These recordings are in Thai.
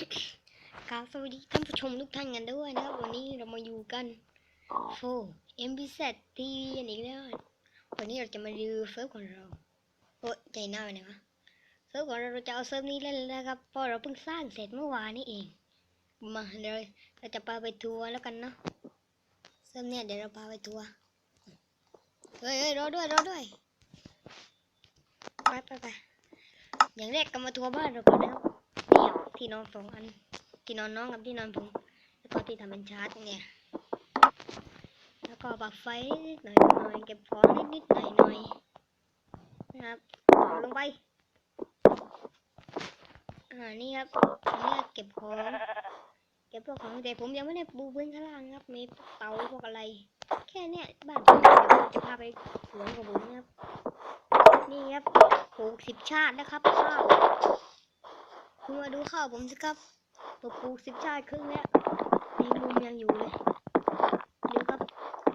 ครับสวัสดีท่านผู้ชมทุกท่านกันด้วยนะครับ วันนี้เรามาอยู่กันโฟ MBZ TV กันอีกแล้ววันนี้เราจะมารีวิวเซิร์ฟของเราโอ้ยใจหน้าไปไหนวะเซิร์ฟของเราเราจะเอาเซิร์ฟนี้เล่นแล้วนะครับเพราะเราเพิ่งสร้างเสร็จเมื่อวานนี้เอง มาเลยเราจะพาไปทัวร์แล้วกันเนาะเซิร์ฟเนี่ยเดี๋ยวเราพาไปทัวร์เฮ้ยเฮ้ยรอด้วยรอด้วยไปไปไปอย่างแรกก็มาทัวร์บ้านเราก่อนนะครับนี่ครับ ที่นอนสองอัน ที่นอนน้องกับที่นอนผมแล้วก็ที่ทำเป็นชาร์จเนี่ยแล้วก็ปรับไฟนิดหน่อยหน่อยเก็บของนิดนิดหน่อยหน่อยนะครับเอลงไปอ่านี่ครับอันนี้เก็บของเก็บพวกของแต่ผมยังไม่ได้ปูพื้นข้างล่างครับ มีเตาพวกอะไร แค่เนี้ยบ้านผมเดี๋ยวผมจะพาไปสวนของผมนะครับนี่ครับปลูกสิบชาตินะครับข้าว มาดูข้าวผมสิครับผมปลูกสิบชาติครึ่งแล้วในมุมยังอยู่เลยดูครับ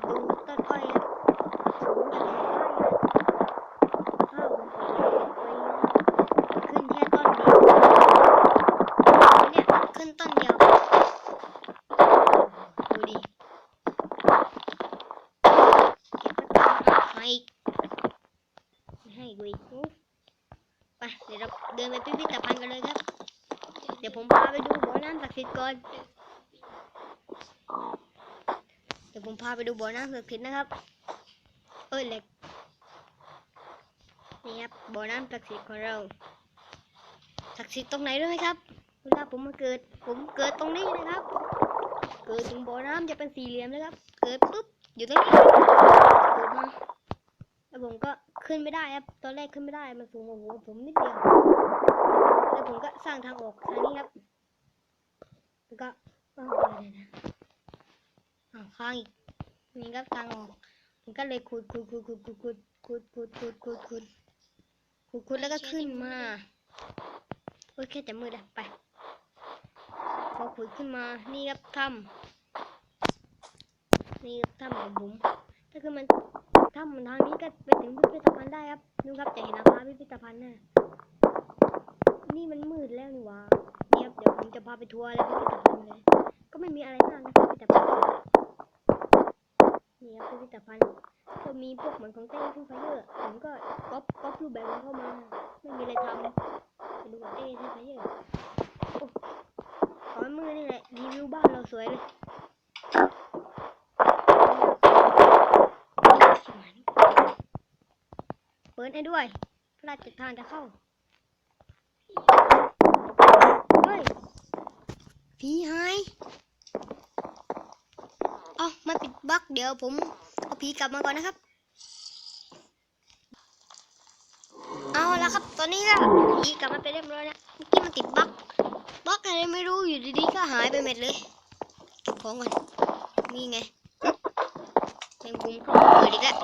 ดูต้นอ้อยครับสูงจากต้นอ้อยข้าวผมปลูกไว้ขึ้นแค่ต้นเดียวเนี่ยขึ้นต้นเดียวดูดิเก็บไปให้ไม่ให้กูอีกไปเดี๋ยวเราเดินไปพิพิธภัณฑ์กันเลยครับ เดี๋ยวผมพาไปดูบ่อน้ำศักดิ์สิทธิ์ก่อน เดี๋ยวผมพาไปดูบ่อน้ำศักดิ์สิทธิ์นะครับ เอ้ยเหล็ก นี่ครับบ่อน้ำศักดิ์สิทธิ์ของเรา ศักดิ์สิทธิ์ตรงไหนรู้ไหมครับ เวลาผมมาเกิด ผมเกิดตรงนี้นะครับ เกิดตรงบ่อน้ำจะเป็นสี่เหลี่ยมนะครับ เกิดปุ๊บอยู่ตรงนี้เกิดมาแล้วผมก็ขึ้นไม่ได้ครับ ตอนแรกขึ้นไม่ได้ มันสูงกว่าหัวผมนิดเดียว สร้างทางออกทางนี้ครับ แล้วก็อ้าวอะไรนะอ้าวข้างอีกนี่ครับทางออกผมก็เลยขุดขุดขุดขุดขุดขุดขุดขุดขุดขุดขุดขุดขุดแล้วก็ขึ้นมาโอ้ยแค่มืดอะไปพอขุดขึ้นมา นี่ครับถ้ำนี่ครับถ้ำของผมถ้าคือมันถ้ำมันทางนี้ก็ไปถึงพิพิธภัณฑ์ได้ครับนู่นครับจะเห็นนะคะพิพิธภัณฑ์น่ะ นี่มันมืดแล้วนี่วะเนี่ยเดี๋ยวผมจะพาไปทัวร์แล้วพิพิธภัณฑ์เลย ก็ไม่มีอะไรมากนะพิพิธภัณฑ์นี่ครับพิพิธภัณฑ์ก็มีพวกเหมือนของเต้ทูไฟเยอร์ผมก็ก๊อปก๊อปรูปแบบมันเข้ามา ไม่มีอะไรทำไปดูกับเต้ทูไฟเยอร์โอ้ขอมือนี่แหละรีวิวบ้านเราสวยเลยเปิดให้ด้วยพระราชทานจะเข้า เฮ้ย ผีหายเอามาปิดบล็อกเดี๋ยวผมเอาผีกลับมาก่อนนะครับ เอาละครับ ตอนนี้ก็ผีกลับมาไปนเรียบร้อยแล้วเมื่อกี้มันติดบล็อกบล็อกอะไรไม่รู้อยู่ดีๆก็หายไปหมดเลยเก็บของก่อนนี่ไงแมงมุมเข้ามาเปิดอีกแล้ว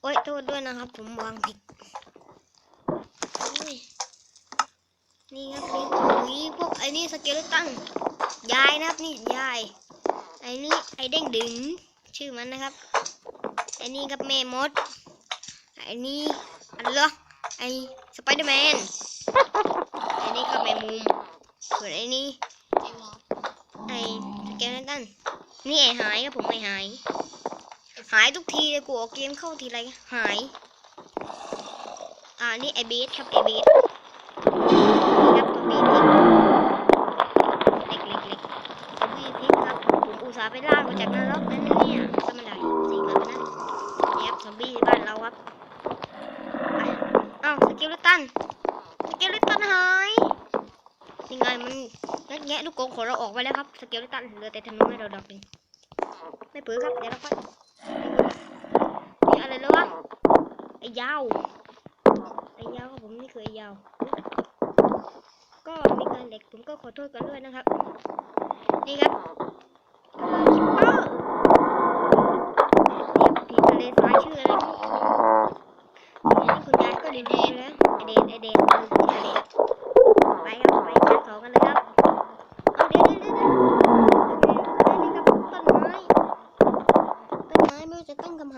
โอ๊ยโทษด้วยนะครับ ผมวางผิดโอ้ย นี่ครับนี่นี่พวกไอ้นี่สเกลตันยายนะครับนี่ยาย ไอ้นี่ไอ้เด้งดึงชื่อมันนะครับ ไอ้นี่ครับแม่มด ไอ้นี่อะไรเหรอไอ้สไปเดอร์แมน ไอ้นี่ก็แมงมุม ส่วนไอ้นี่ไอ้สเกลตันนี่ไอ้หายครับผมไอ้หาย หายทุกทีเลยกูออกเกมเข้าทีไรหาย อ่านี่ไอ้เบสครับไอ้เบส ครับตรงนี้ทิ้งเล็กเล็กเล็กตรงนี้ทิ้งครับผมอุตส่าห์ไปล่ามาจากนรกนั่นนะเนี่ยก็ไม่ได้สิ่งแบบนั้นเนี่ยครับซอมบี้ในบ้านเราครับไปเอ้าสกิลเล ตันสกิลเลตันหายยังไงมันงัดแงะลูกกงของเราออกไปแล้วครับสเกลเลตันเหลือแต่ธนูให้เราดอกหนึ่งไม่เปื้อครับเดี๋ยวเราค่อยนี่อะไรเลยวะไอ้ยาวไอ้ยาวครับผมนี่คือไอ้ยาว ก็มีการเหล็กผมก็ขอโทษกันด้วยนะครับนี่ครับ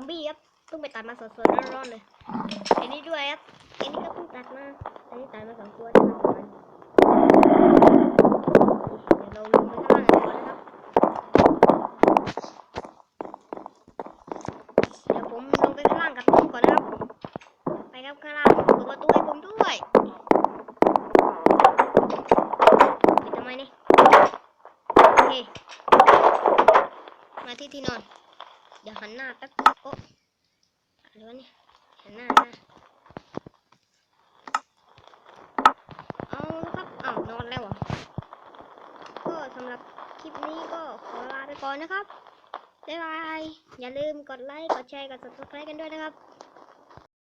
อมบี้ครับเพิ่งไปตัดมาสดๆร้อนๆเลยอันนี้ด้วยครับอันนี้ก็เพิ่งตัดมาอันนี้ตัดมาสองตัวที่มาสองอันเดี๋ยวเราลงไปข้างล่างก่อนนะครับเดี๋ยวผมลงไปข้างล่างกับน้ก่อนนะครับไปครับข้างล่างเปิดประตูให้ผมด้วยปิดทำไมนี่โอเคมาที่ที่นอน เดี๋ยวหันหน้าแป๊บโอ้อะไรวะนี่หันหน้าหน้าเอาละครับอ้าวนอนแล้วเหรอก็สำหรับคลิปนี้ก็ขอลาไปก่อนนะครับบ๊ายบาย อย่าลืมกดไลค์ กดแชร์ กด subscribe กันด้วยนะครับ